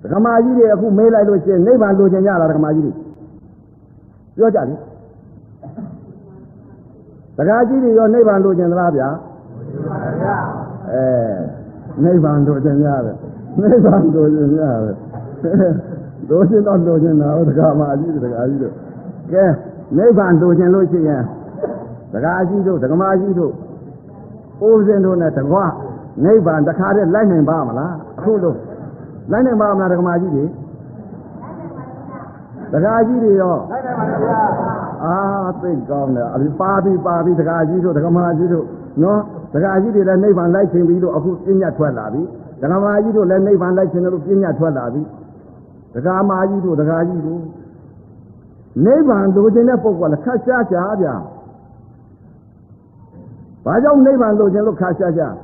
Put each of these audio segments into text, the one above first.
ဒကမာကြီးတွေအခုမေးလိုက်လို့ရှိရင်နိဗ္ဗာန်လိုချင်ကြလားဒကမာကြီးတွေပြောကြလေဒကာကြီးတွေရောနိဗ္ဗာန်လိုချင်သလားဗျာအဲနိဗ္ဗာန်လိုချင်ကြတယ်နိဗ္ဗာန်လိုချင်ကြတယ်လိုချင်တော့လိုချင်တာဒကာမကြီးဒကာကြီးတို့ကဲနိဗ္ဗာန်လိုချင်လို့ရှိရင်ဒကာကြီးတို့ဒကမာကြီးတို့အိုးစင်တို့နဲ့တကွနိဗ္ဗာန်တခါတည်းလိုက်နိုင်ပါမလားအခုလို့ လိုက်နိုင်ပါမလားဒကမာကြီးတွေဒကာကြီးတွေရောလိုက်နိုင်ပါဗျာအာသိကောင်းတယ်အပြီပါပြီပါပြီဒကာကြီးတို့ဒကမာကြီးတို့နော်ဒကာကြီးတွေလည်းနိဗ္ဗာန်လိုက်ခြင်းပြီးတော့အခုပြညတ်ထွက်လာပြီဒကမာကြီးတို့လည်းနိဗ္ဗာန်လိုက်ခြင်းလို့ပြညတ်ထွက်လာပြီဒကာမာကြီးတို့ဒကာကြီးတို့နိဗ္ဗာန်လိုချင်တဲ့ပုဂ္ဂိုလ်ကခက်ရှားရှားဗျာဘာကြောင့်နိဗ္ဗာန်လိုချင်လို့ခက်ရှားရှား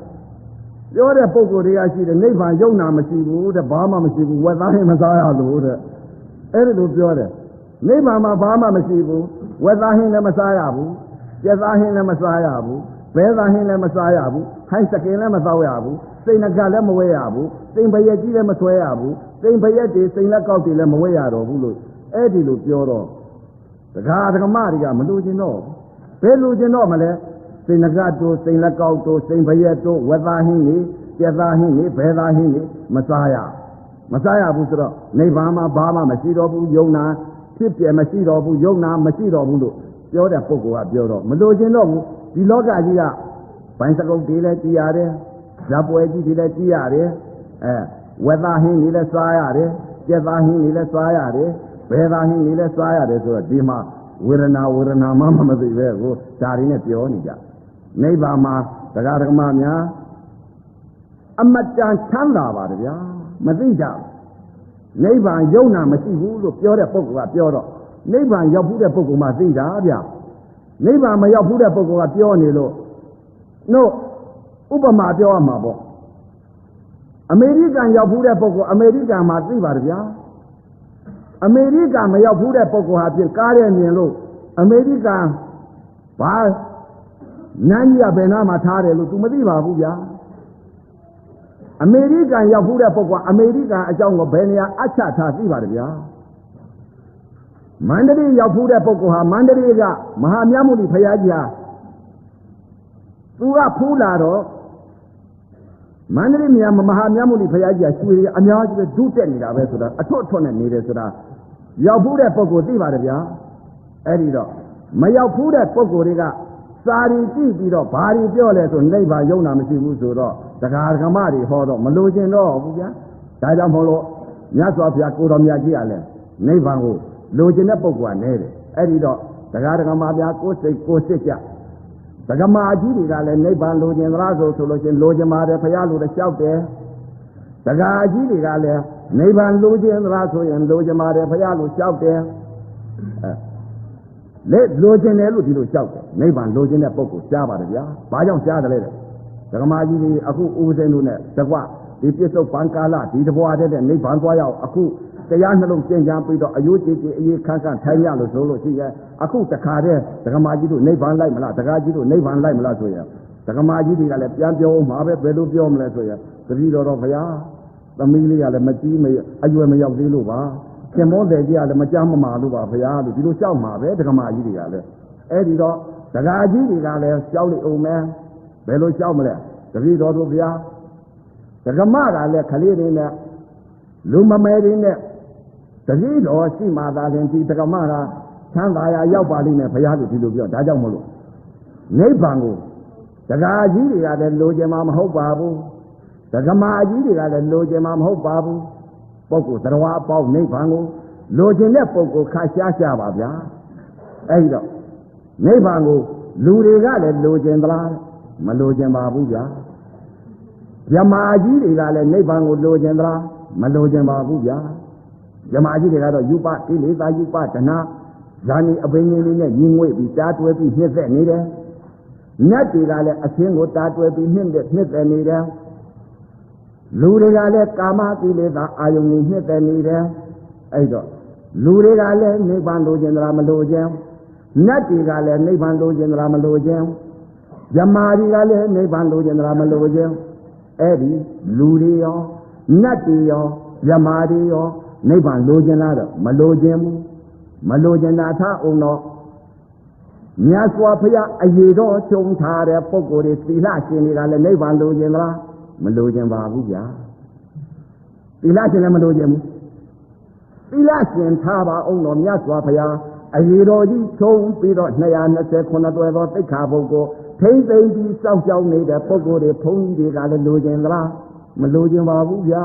ပြောတဲ့ပုဂ္ဂိုလ်တွေကရှိတယ်နိဗ္ဗာန်ယုံနာမရှိဘူးတဲ့ဘာမှမရှိဘူးဝက်သားဟင်းမစားရလို့တဲ့အဲ့ဒီလိုပြောတယ်နိဗ္ဗာန်မှာဘာမှမရှိဘူးဝက်သားဟင်းလည်းမစားရဘူးကျက်သားဟင်းလည်းမစားရဘူးဘဲသားဟင်းလည်းမစားရဘူးဟိုင်းစကင်လည်းမသောက်ရဘူးစိတ်နှကလည်းမဝဲရဘူးစိတ်ပရက်ကြီးလည်းမဆွဲရဘူးစိတ်ပရက်တွေစိတ်လက်ကောက်တွေလည်းမဝဲရတော့ဘူးလို့အဲ့ဒီလိုပြောတော့ဒကာဒကမတွေကမလို့ကျင်တော့ဘယ်လိုကျင်တော့မလဲ စိတ်နှကတို့စိတ်လက်ကောက်တို့စိတ်ပရက်တို့ဝက်သားဟင်းတွေကျက်သားဟင်းတွေဘဲသားဟင်းတွေမစားရမစားရဘူးဆိုတော့နိဗ္ဗာန်မှာဘာမှမရှိတော့ဘူးယုံနာဖြစ်ပြမရှိတော့ဘူးယုံနာမရှိတော့ဘူးလို့ပြောတဲ့ပုဂ္ဂိုလ်ကပြောတော့မလို့ကျင်တော့ဘူးဒီလောကကြီးကဘိုင်းစကုတ်တွေလည်းကြည်ရတယ်ဇာပွဲကြီးတွေလည်းကြည်ရတယ်အဲဝက်သားဟင်းတွေလည်းစားရတယ်ကျက်သားဟင်းတွေလည်းစားရတယ်ဘဲသားဟင်းတွေလည်းစားရတယ်ဆိုတော့ဒီမှာဝေဒနာဝေဒနာမှမသိပဲကိုဒါတွေနဲ့ပြောနေကြ နိဗ္ဗာန်မှာတရားဓမ္မများအမတန်ချမ်းသာပါတယ်ဗျာမသိကြဘူးနိဗ္ဗာန်ယုံနာမရှိဘူးလို့ပြောတဲ့ပုဂ္ဂိုလ်ကပြောတော့နိဗ္ဗာန်ရောက်ဘူးတဲ့ပုဂ္ဂိုလ်မှသိတာဗျာနိဗ္ဗာန်မရောက်ဘူးတဲ့ပုဂ္ဂိုလ်ကပြောနေလို့တို့ဥပမာပြောရမှာပေါ့အမေရိကန်ရောက်ဘူးတဲ့ပုဂ္ဂိုလ်အမေရိကန်မှာသိပါတယ်ဗျာအမေရိကန်မရောက်ဘူးတဲ့ပုဂ္ဂိုလ်ဟာပြင်ကားတဲ့မြင်လို့အမေရိကန်ဘာ နန်းကြီးကဘယ်နာမှာထားတယ်လို့ तू မသိပါဘူးဗျာအမေရိကန်ရောက်ဘူးတဲ့ပုဂ္ဂိုလ်အမေရိကန်အကြောင်းကိုဘယ်နေရာအချထားသိပါတယ်ဗျာမန္တလေးရောက်ဘူးတဲ့ပုဂ္ဂိုလ်ဟာမန္တလေးကမဟာမြတ်မုနီဖရာကြီးဟာသူကဖူးလာတော့မန္တလေးမြတ်မဟာမြတ်မုနီဖရာကြီးကရွှေအများကြီးပဲဒုတက်နေတာပဲဆိုတာအထွတ်အထွတ်နဲ့နေတယ်ဆိုတာရောက်ဘူးတဲ့ပုဂ္ဂိုလ်သိပါတယ်ဗျာအဲ့ဒီတော့မရောက်ဘူးတဲ့ပုဂ္ဂိုလ်တွေက စာရီကြည့်ပြီးတော့ဘာတွေပြောလဲဆိုနိဗ္ဗာန်ယုံနာမရှိဘူးဆိုတော့တရားဓမ္မတွေဟောတော့မလိုချင်တော့ဘူးဗျာဒါကြောင့်မို့လို့မြတ်စွာဘုရားကိုတော်မြတ်ကြီးကလည်းနိဗ္ဗာန်ကိုလိုချင်တဲ့ပုဂ္ဂိုလ်ကနဲတယ်အဲ့ဒီတော့တရားဓမ္မများကိုစိတ်ကိုစစ်ကြဒကမာကြီးတွေကလည်းနိဗ္ဗာန်လိုချင်သလားဆိုဆိုလို့ချင်းလိုချင်ပါတယ်ဘုရားလိုလည်းလျှောက်တယ်ဒကာကြီးတွေကလည်းနိဗ္ဗာန်လိုချင်သလားဆိုရင်လိုချင်ပါတယ်ဘုရားလိုလျှောက်တယ်အဲ လက်လိုချင်တယ်လို့ဒီလိုလျှောက်တယ်နိဗ္ဗာန်လိုချင်တဲ့ပုဂ္ဂိုလ်ရှားပါတယ်ဗျာဘာကြောင့်ရှားတယ်လဲတဲ့ဒကမာကြီးတွေအခုဦးစင်းတို့နဲ့တကွဒီပြစ္ဆုတ်ပံကာလဒီတဘွားတဲ့နိဗ္ဗာန်သွားရအောင်အခုတရားနှလုံးကျင့်ကြံပြီးတော့အယုကြည်ကြည်အေးခန်းခန်းထိုင်ရလို့ဆိုလို့ရှိရဲ့အခုတခါတည်းဒကမာကြီးတို့နိဗ္ဗာန်လိုက်မလားဒကာကြီးတို့နိဗ္ဗာန်လိုက်မလားဆိုရင်ဒကမာကြီးတွေကလည်းပြန်ပြောမှာပဲဘယ်လိုပြောမလဲဆိုရင်တတိတော်တော်ဘုရားသမီးလေးကလည်းမကြီးမအရွယ်မရောက်သေးလို့ပါ ခင်မောတယ်ကြီးကလည်းမကြမ်းမမာလို့ပါဘုရားလို့ဒီလိုကြောက်မှာပဲဒကမာကြီးတွေကလည်းအဲ့ဒီတော့ဒကာကြီးတွေကလည်းကြောက်လိအောင်မယ်ဘယ်လိုကြောက်မလဲတတိတော်တို့ဘုရားဒကမကလည်းခလေးတွေနဲ့လူမမဲတွေနဲ့တတိတော်ရှိမှသာလင်ဒီဒကမကချမ်းသာရာရောက်ပါလိမ့်မယ်ဘုရားလို့ဒီလိုပြောဒါကြောင့်မလို့နိဗ္ဗာန်ကိုဒကာကြီးတွေကလည်းလိုချင်မှာမဟုတ်ပါဘူးဒကမာကြီးတွေကလည်းလိုချင်မှာမဟုတ်ပါဘူး ပုဂ္ဂိုလ်တရားအပေါင်းနိဗ္ဗာန်ကိုလိုချင်တဲ့ပုဂ္ဂိုလ်ခါရှားရှားပါဗျာအဲဒီတော့နိဗ္ဗာန်ကိုလူတွေကလည်းလိုချင်သလားမလိုချင်ပါဘူးဗျာဇမာကြီးတွေကလည်းနိဗ္ဗာန်ကိုလိုချင်သလားမလိုချင်ပါဘူးဗျာဇမာကြီးတွေကတော့ယူပကိလေသာယူပဒနာဇာနီအပင်လေးလေးနဲ့ညီငွေ့ပြီးတားတွဲပြီးနှိမ့်သက်နေတယ်နတ်တွေကလည်းအချင်းကိုတားတွဲပြီးနှိမ့်သက်နှိမ့်သက်နေတယ် လူတွေကလည်းကာမကိလေသာအာယုန်ကြီးနှိမ့်သက်နေတယ်အဲ့တော့လူတွေကလည်းနိဗ္ဗာန်လိုချင်သလားမလိုချင်နတ်တွေကလည်းနိဗ္ဗာန်လိုချင်သလားမလိုချင်ဇမားတွေကလည်းနိဗ္ဗာန်လိုချင်သလားမလိုချင်အဲ့ဒီလူတွေရောနတ်တွေရောယမာတွေရောနိဗ္ဗာန်လိုချင်လားတော့မလိုချင်ဘူးမလိုချင်တာထားအောင်တော့မြတ်စွာဘုရားအရေးတော်ခြုံထားတဲ့ပုဂ္ဂိုလ်တွေသီလရှင်တွေကလည်းနိဗ္ဗာန်လိုချင်သလား မလိုချင်ပါဘူးဗျာသီလရှင်လည်းမလိုချင်ဘူးသီလရှင်ထားပါအောင်တော့မြတ်စွာဘုရားအရေးတော်ကြီးခြုံပြီးတော့229တွဲသောသိက္ခာပုဂ္ဂိုလ်ထိမ့်သိမ့်ပြီးစောင့်ကြောက်နေတဲ့ပုဂ္ဂိုလ်တွေဘုန်းကြီးတွေကလည်းလိုချင်သလားမလိုချင်ပါဘူးဗျာ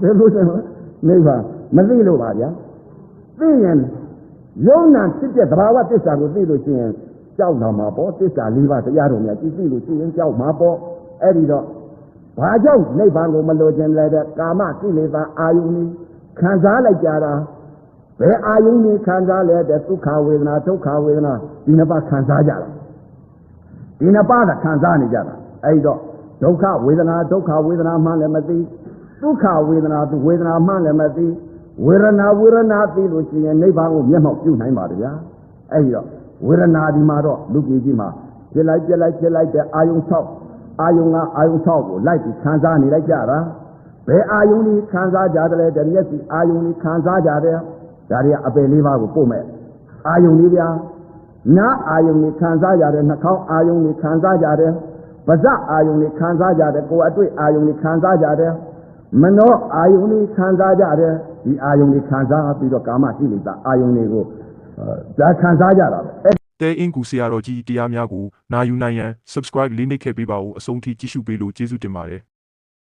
ဘယ်လိုချင်လဲနိဗ္ဗာန်မသိလို့ပါဗျာသိရင်ယုံနာဖြစ်တဲ့သဘာဝသစ္စာကိုသိလို့ရှိရင်ကြောက်လာမှာပေါ့သစ္စာ၄ပါးတရားတော်များကြည့်သိလို့ရှိရင်ကြောက်မှာပေါ့အဲ့ဒီတော့ ဘာကြောင့်နိဗ္ဗာန်ကိုမလိုချင်လဲတဲ့ကာမကိလေသာအာယုန်ကြီးခံစားလိုက်ကြတာဘယ်အာယုန်ကြီးခံစားလဲတဲ့ဒုက္ခဝေဒနာဒုက္ခဝေဒနာဒီနှစ်ပါးခံစားကြတာဒီနှစ်ပါးကခံစားနေကြတာအဲ့တော့ဒုက္ခဝေဒနာဒုက္ခဝေဒနာမှလည်းမသိဒုက္ခဝေဒနာဝေဒနာမှလည်းမသိဝေဒနာဝေဒနာသိလို့ရှိရင်နိဗ္ဗာန်ကိုမျက်မှောက်ပြုနိုင်ပါဗျာအဲ့ဒီတော့ဝေဒနာဒီမှာတော့လူကြီးကြီးမှာပြစ်လိုက်ပြစ်လိုက်ပြစ်လိုက်တဲ့အာယုံ၆ အာယုံကအာယုံ၆ကိုလိုက်ပြီးခံစားနေလိုက်ကြတာဘယ်အာယုံကြီးခံစားကြတယ်လဲတဲ့မျက်စိအာယုံကြီးခံစားကြတယ်ဒါတွေကအပယ်လေးပါးကိုပို့မဲ့အာယုံလေးဗျာနားအာယုံကြီးခံစားကြတယ်နှာခေါင်းအာယုံကြီးခံစားကြတယ်ပါးစပ်အာယုံကြီးခံစားကြတယ်ကိုယ်အတွေ့အာယုံကြီးခံစားကြတယ်မနောအာယုန်ကြီးခံစားကြတယ်ဒီအာယုန်ကြီးခံစားပြီးတော့ကာမကိလေသာအာယုန်တွေကိုဒါခံစားကြတာပဲအဲ့ တဲအင်ကူဆရာတော်ကြီးတရားများကိုနာယူနိုင်ရန် subscribe လေးနှိပ်ခဲ့ပေးပါဦးအဆုံးထိကြည့်ရှုပေးလို့ကျေးဇူးတင်ပါတယ်